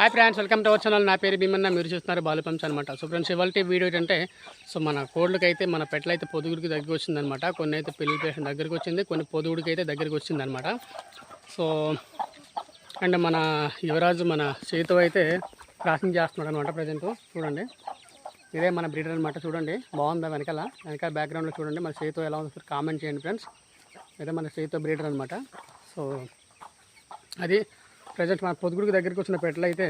Hi friends welcome to our channel నా పేరు భీమన్న. మీరు చూస్తున్నారు బాలు పంప్స్ అనమాట సో ఫ్రెండ్స్ ఇవాళ వీడియో ఏంటంటే సో మన కోళ్ళకి అయితే మన పెట్లయితే పొదుగుడికి దగ్గరికి వచ్చిందనమాట కొన్ని అయితే పెళ్ళి పేషెంట్ దగ్గరికి వచ్చింది కొన్ని పొదుగుడికి అయితే దగ్గరికి వచ్చిందనమాట సో అండ్ మన యువరాజు మన చేతు అయితే క్రాసింగ్ చేస్తున్నాడు అనమాట ప్రజెంట్ చూడండి. ఇదే మన బ్రీడర్ అనమాట చూడండి. బాగుందా వెనకాల? వెనకాల బ్యాక్గ్రౌండ్లో చూడండి. మన చేతితో ఎలా ఉందో కామెంట్ చేయండి ఫ్రెండ్స్ ఇదే మన చేతితో బ్రీడర్ అనమాట సో అది ప్రజెంట్ మన పొద్దుగుడికి దగ్గరికి వచ్చిన పెట్టలు అయితే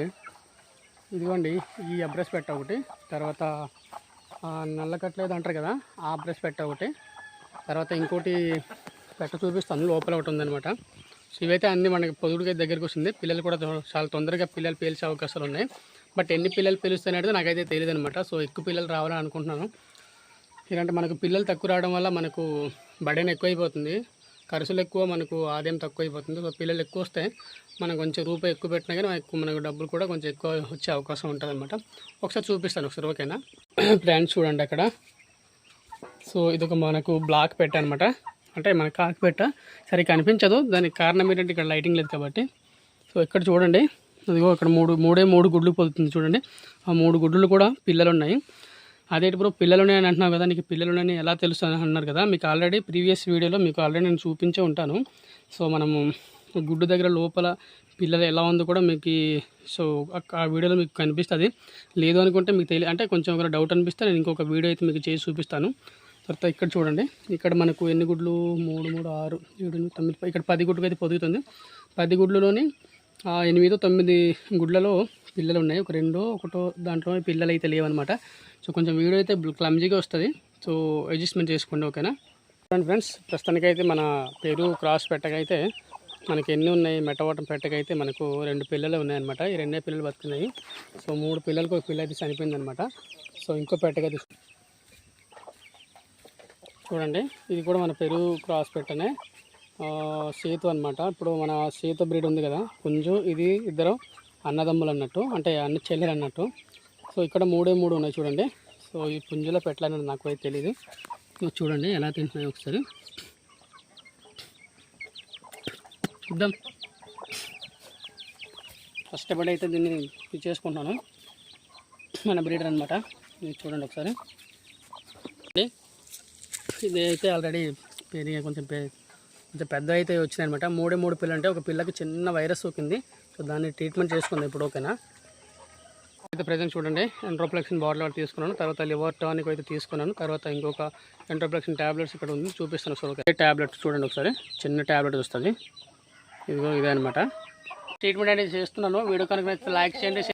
ఇదిగోండి ఈ అబ్రస్ పెట్ట ఒకటి తర్వాత నల్లకట్లేదు నల్ల అంటారు కదా ఆ అబ్రస్ పెట్ట ఒకటి తర్వాత ఇంకోటి పెట్ట చూపిస్తాను లోపల ఒకటి ఉందనమాట సో ఇవైతే అన్ని మనకి పొదుగుడికి దగ్గరికి వస్తుంది పిల్లలు కూడా చాలా తొందరగా పిల్లలు పేల్చే అవకాశాలు ఉన్నాయి. బట్ ఎన్ని పిల్లలు పేలుస్తాయి అనేది నాకైతే తెలియదు అనమాట సో ఎక్కువ పిల్లలు రావాలని అనుకుంటున్నాను. ఇలాంటి మనకు పిల్లలు తక్కువ రావడం వల్ల మనకు బడెన్ ఎక్కువైపోతుంది. ఖర్చులు ఎక్కువ మనకు ఆదాయం తక్కువ అయిపోతుంది సో పిల్లలు ఎక్కువ వస్తే మనం కొంచెం రూపాయి ఎక్కువ పెట్టినా కానీ ఎక్కువ మనకు డబ్బులు కూడా కొంచెం ఎక్కువ వచ్చే అవకాశం ఉంటుంది అనమాట ఒకసారి చూపిస్తాను ఒకసారి ఓకేనా? ప్లాన్ చూడండి అక్కడ. సో ఇది ఒక మనకు బ్లాక్ పెట్ట అనమాట అంటే మన కాకి పెట్ట సరే కనిపించదు. దానికి కారణం ఏంటంటే ఇక్కడ లైటింగ్ లేదు కాబట్టి. సో ఇక్కడ చూడండి. అదిగో ఇక్కడ మూడు మూడే మూడు గుడ్లు పోతుంది చూడండి. ఆ మూడు గుడ్లు కూడా పిల్లలు ఉన్నాయి అదే ఇప్పుడు పిల్లలు అని అంటున్నావు కదా నీకు పిల్లలు ఎలా తెలుసు అని అన్నారు కదా మీకు ఆల్రెడీ ప్రీవియస్ వీడియోలో మీకు ఆల్రెడీ నేను చూపించే ఉంటాను. సో మనము గుడ్డు దగ్గర లోపల పిల్లలు ఎలా ఉందో కూడా మీకు సో ఆ- ఆ వీడియోలో మీకు కనిపిస్తుంది. లేదు అనుకుంటే మీకు తెలియ అంటే కొంచెం ఒక డౌట్ అనిపిస్తే నేను ఇంకొక వీడియో అయితే మీకు చేసి చూపిస్తాను. తర్వాత ఇక్కడ చూడండి. ఇక్కడ మనకు ఎన్ని గుడ్లు? మూడు మూడు ఆరు ఏడు తొమ్మిది ఇక్కడ పది గుడ్లు అయితే పొదుగుతుంది. పది గుడ్లలోని ఎనిమిదో తొమ్మిది గుడ్లలో పిల్లలు ఉన్నాయి ఒక రెండో ఒకటో దాంట్లో పిల్లలు అయితే లేవన్నమాట. సో కొంచెం వీడియో అయితే క్లమ్జీగా వస్తుంది. సో అడ్జస్ట్మెంట్ చేసుకోండి ఓకేనా? చూడండి ఫ్రెండ్స్ ప్రస్తుతానికైతే మన పెరు క్రాస్ పెట్టకైతే మనకి ఎన్ని ఉన్నాయి? మెట్టవటం పెట్టకైతే మనకు రెండు పిల్లలు ఉన్నాయన్నమాట. ఈ రెండే పిల్లలు బతుకున్నాయి సో మూడు పిల్లలకు ఒక పిల్ల అయితే చనిపోయిందనమాట సో ఇంకో పెట్టకైతే చూడండి ఇది కూడా మన పెరుగు క్రాస్ పెట్టనే సేతు అనమాట ఇప్పుడు మన సేతు బ్రీడ్ ఉంది కదా కొంచెం ఇది ఇద్దరు అన్నదమ్ములు అన్నట్టు అంటే అన్న చెల్లెలు అన్నట్టు సో ఇక్కడ మూడే మూడు ఉన్నాయి చూడండి. సో ఈ పుంజులో పెట్టాలని నాకు అయితే తెలియదు సో చూడండి ఎలా తింటున్నాయి ఒకసారి. చూద్దాం కష్టపడి అయితే దీన్ని ఇది మన బ్రీడర్ అనమాట ఇది చూడండి ఒకసారి. ఇది అయితే ఆల్రెడీ పెరిగి కొంచెం కొంచెం పెద్ద అయితే వచ్చినాయన్నమాట. మూడే మూడు పిల్లలు అంటే ఒక పిల్లకి చిన్న వైరస్ సోకింది. సో దాన్ని ట్రీట్మెంట్ చేసుకుంది ఇప్పుడు ఓకేనా? అయితే ప్రజెంట్ చూడండి ఎంట్రోప్లెక్సిన్ బాటిల్ ఒకటి తీసుకున్నాను తర్వాత లివర్ టానిక్ అయితే తీసుకున్నాను తర్వాత ఇంకొక ఎంట్రోప్లెక్సిన్ ట్యాబ్లెట్స్ ఇక్కడ ఉంది చూపిస్తాను ఒకసారి. ఓకే ట్యాబ్లెట్ చూడండి ఒకసారి చిన్న ట్యాబ్లెట్ వస్తుంది. ఇదిగో ఇదే అనమాట ట్రీట్మెంట్ అనేది చేస్తున్నాను వీడియో కనుక లైక్ చేయండి